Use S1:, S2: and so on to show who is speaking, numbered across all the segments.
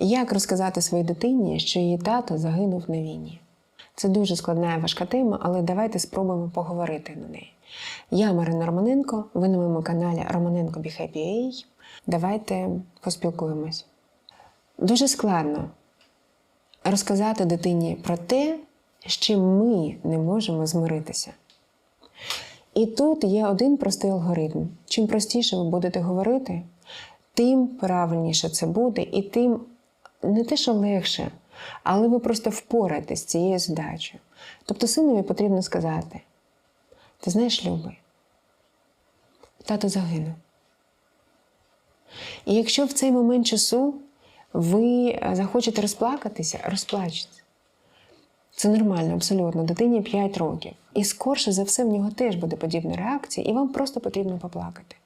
S1: Як розказати своїй дитині, що її тато загинув на війні? Це дуже складна і важка тема, але давайте спробуємо поговорити на неї. Я Марина Романенко, ви на моєму каналі Романенко Be Happy AA. Давайте поспілкуємось. Дуже складно розказати дитині про те, з чим ми не можемо змиритися. І тут є один простий алгоритм. Чим простіше ви будете говорити, тим правильніше це буде, і тим не те, що легше, але ви просто впораєтесь з цією задачею. Тобто синові потрібно сказати: ти знаєш, любий, тато загинув. І якщо в цей момент часу ви захочете розплакатися, розплачеться. Це нормально, абсолютно. Дитині 5 років. І скорше за все в нього теж буде подібна реакція, і вам просто потрібно поплакати.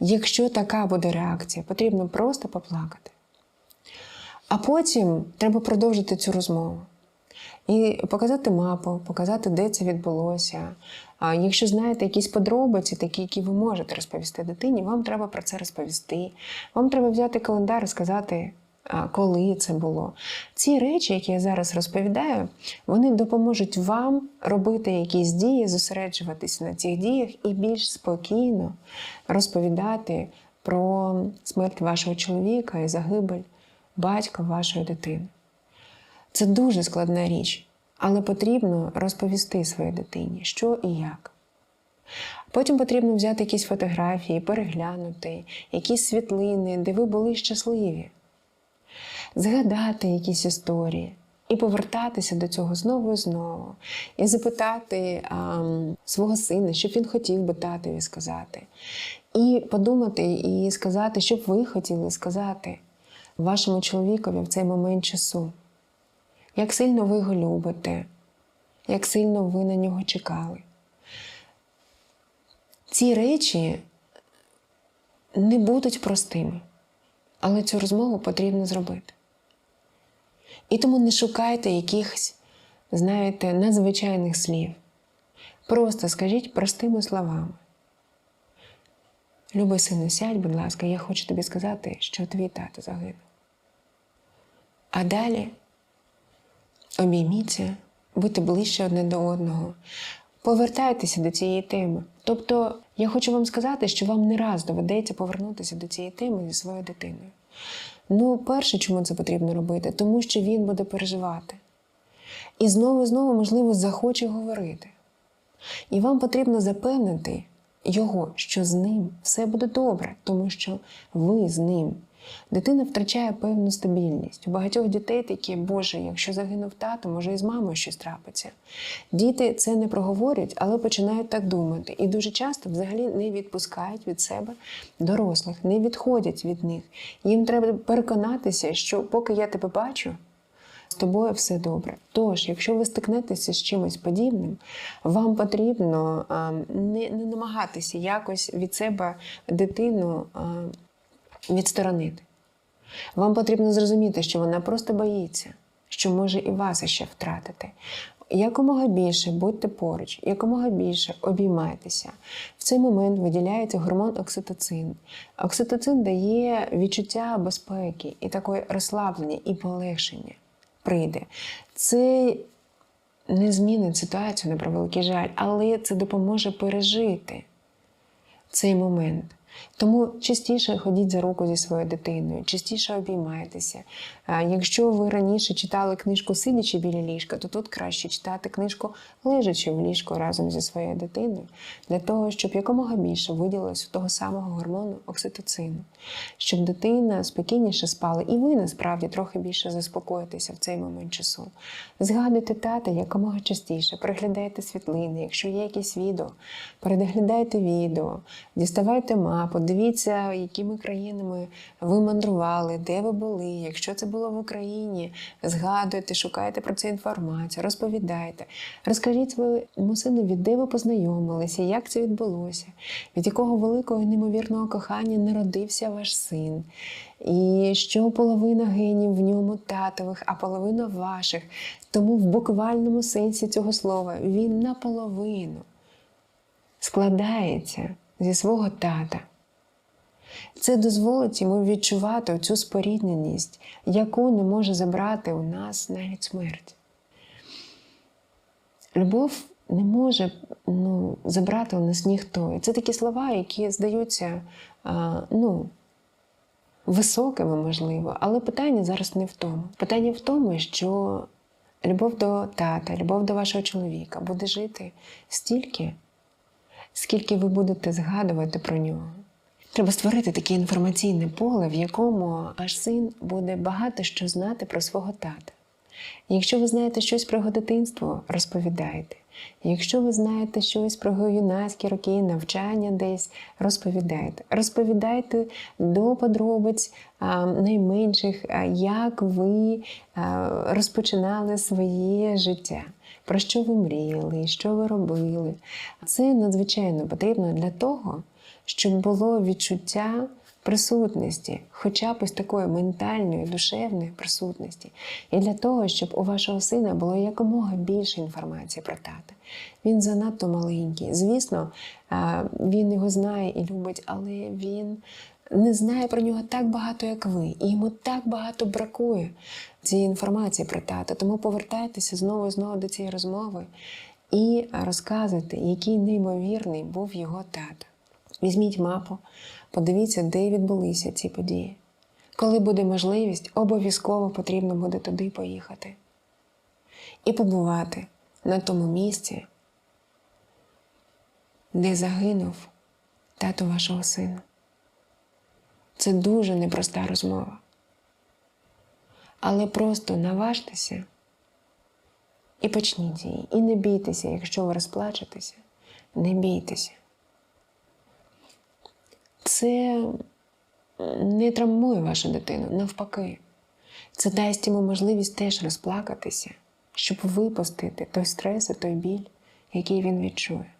S1: Якщо така буде реакція, потрібно просто поплакати. А потім треба продовжити цю розмову. І показати мапу, показати, де це відбулося. А якщо знаєте якісь подробиці, такі, які ви можете розповісти дитині, вам треба про це розповісти. Вам треба взяти календар і сказати, коли це було. Ці речі, які я зараз розповідаю, вони допоможуть вам робити якісь дії, зосереджуватися на цих діях і більш спокійно розповідати про смерть вашого чоловіка і загибель батька вашої дитини. Це дуже складна річ, але потрібно розповісти своїй дитині, що і як. Потім потрібно взяти якісь фотографії, переглянути, якісь світлини, де ви були щасливі, згадати якісь історії і повертатися до цього знову і знову, і запитати а, свого сина, що б він хотів би татові сказати, і подумати і сказати, що б ви хотіли сказати вашому чоловікові в цей момент часу. Як сильно ви його любите, як сильно ви на нього чекали. Ці речі не будуть простими, але цю розмову потрібно зробити. І тому не шукайте якихось, знаєте, надзвичайних слів. Просто скажіть простими словами. Любий сину, сядь, будь ласка, я хочу тобі сказати, що твій тато загинув. А далі обійміться, будьте ближче одне до одного, повертайтеся до цієї теми. Тобто, я хочу вам сказати, що вам не раз доведеться повернутися до цієї теми зі своєю дитиною. Ну, перше, чому це потрібно робити, тому що він буде переживати. І знову і знову, можливо, захоче говорити. І вам потрібно запевнити його, що з ним все буде добре, тому що ви з ним. Дитина втрачає певну стабільність. У багатьох дітей такі, Боже, якщо загинув тато, може і з мамою щось трапиться. Діти це не проговорять, але починають так думати. І дуже часто взагалі не відпускають від себе дорослих, не відходять від них. Їм треба переконатися, що поки я тебе бачу, з тобою все добре. Тож, якщо ви стикнетеся з чимось подібним, вам потрібно не, не намагатися якось від себе дитину. Відсторонити. Вам потрібно зрозуміти, що вона просто боїться, що може і вас ще втратити. Якомога більше будьте поруч, якомога більше обіймайтеся. В цей момент виділяється гормон окситоцин. Окситоцин дає відчуття безпеки і такої розслаблення і полегшення прийде. Це не змінить ситуацію на превеликий жаль, але це допоможе пережити цей момент. Тому частіше ходіть за руку зі своєю дитиною, частіше обіймайтеся. Якщо ви раніше читали книжку сидячи біля ліжка, то тут краще читати книжку лежачи в ліжку разом зі своєю дитиною, для того, щоб якомога більше виділилось того самого гормону окситоцину, щоб дитина спокійніше спала, і ви насправді трохи більше заспокоїтеся в цей момент часу. Згадуйте тата якомога частіше, переглядайте світлини, якщо є якісь відео, переглядайте відео, діставайте мапу, подивіться, якими країнами ви мандрували, де ви були. Якщо це було в Україні, згадуйте, шукайте про це інформацію, розповідайте. Розкажіть своєму синові, де ви познайомилися, як це відбулося, від якого великого і неймовірного кохання народився ваш син. І що половина генів в ньому татових, а половина ваших. Тому в буквальному сенсі цього слова він наполовину складається зі свого тата. Це дозволить йому відчувати цю спорідненість, яку не може забрати у нас навіть смерть. Любов не може ну, забрати у нас ніхто. І це такі слова, які здаються а, ну, високими, можливо, але питання зараз не в тому. Питання в тому, що любов до тата, любов до вашого чоловіка буде жити стільки, скільки ви будете згадувати про нього. Треба створити таке інформаційне поле, в якому ваш син буде багато що знати про свого тата. Якщо ви знаєте щось про його дитинство, розповідайте. Якщо ви знаєте щось про його юнацькі роки, навчання десь, розповідайте. Розповідайте до подробиць найменших, як ви розпочинали своє життя, про що ви мріяли, що ви робили. Це надзвичайно потрібно для того, щоб було відчуття присутності, хоча б ось такої ментальної, душевної присутності. І для того, щоб у вашого сина було якомога більше інформації про тата. Він занадто маленький. Звісно, він його знає і любить, але він не знає про нього так багато, як ви, і йому так багато бракує цієї інформації про тата. Тому повертайтеся знову і знову до цієї розмови і розказуйте, який неймовірний був його тато. Візьміть мапу, подивіться, де відбулися ці події. Коли буде можливість, обов'язково потрібно буде туди поїхати і побувати на тому місці, де загинув тато вашого сина. Це дуже непроста розмова. Але просто наважтеся і почніть її. І не бійтеся, якщо ви розплачетеся, не бійтеся. Це не травмує вашу дитину, навпаки. Це дасть йому можливість теж розплакатися, щоб випустити той стрес і той біль, який він відчує.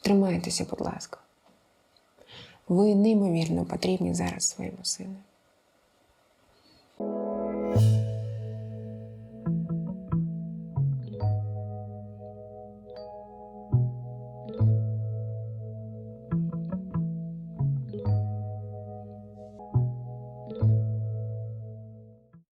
S1: Тримайтеся, будь ласка. Ви неймовірно потрібні зараз своєму сину.